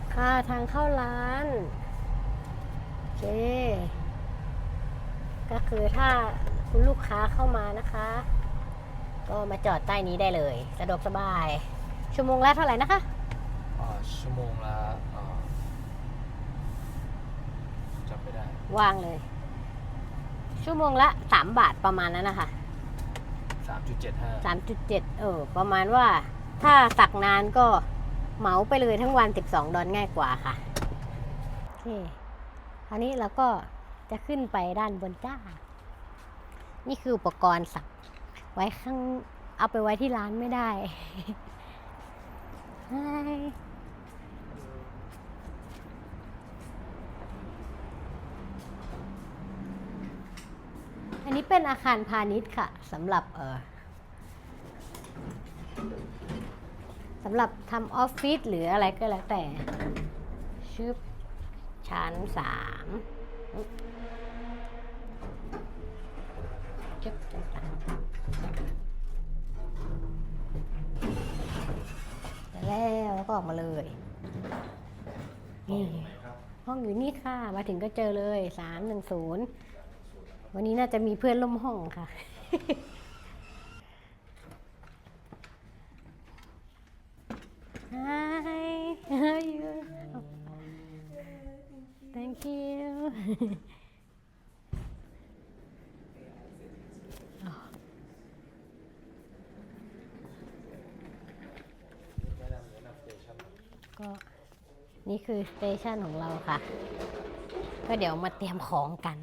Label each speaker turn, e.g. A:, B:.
A: นี่ค่ะทางเข้าร้านโอเค ก็คือถ้าคุณลูกค้าเข้ามานะคะ ก็มาจอดใต้นี้ได้เลย สะดวกสบาย ชั่วโมงละเท่าไหร่นะคะ
B: อ่าชั่วโมงละอ่าจำไม่ได้
A: ว่างเลย ชั่วโมงละ3บาทประมาณนั้นนะคะ
B: 3.75
A: 3.7เออ ประมาณว่าถ้าตักนานก็ เหมาไปเลยทั้งวัน 12 ดอลง่ายกว่าค่ะ โอเคคราวนี้เราก็จะขึ้นไปด้านบนจ้า นี่คืออุปกรณ์สักไว้ข้าง เอาไปไว้ที่ร้านไม่ได้ไฮอันนี้เป็นอาคารพาณิชย์ค่ะสำหรับเออสำหรับทำออฟฟิศหรืออะไรก็แล้วแต่ชึบชั้นสามชึบชั้นสามแล้วแล้วก็ออกมาเลยนี่ห้องอยู่นี่ค่ะ มาถึงก็เจอเลยสามหนึ่งศูนย์วันนี้น่าจะมีเพื่อนร่วมห้องค่ะ Hi, how are you? Thank you. ก็นี่คือสเตชันของเราค่ะ ก็เดี๋ยวมาเตรียมของกัน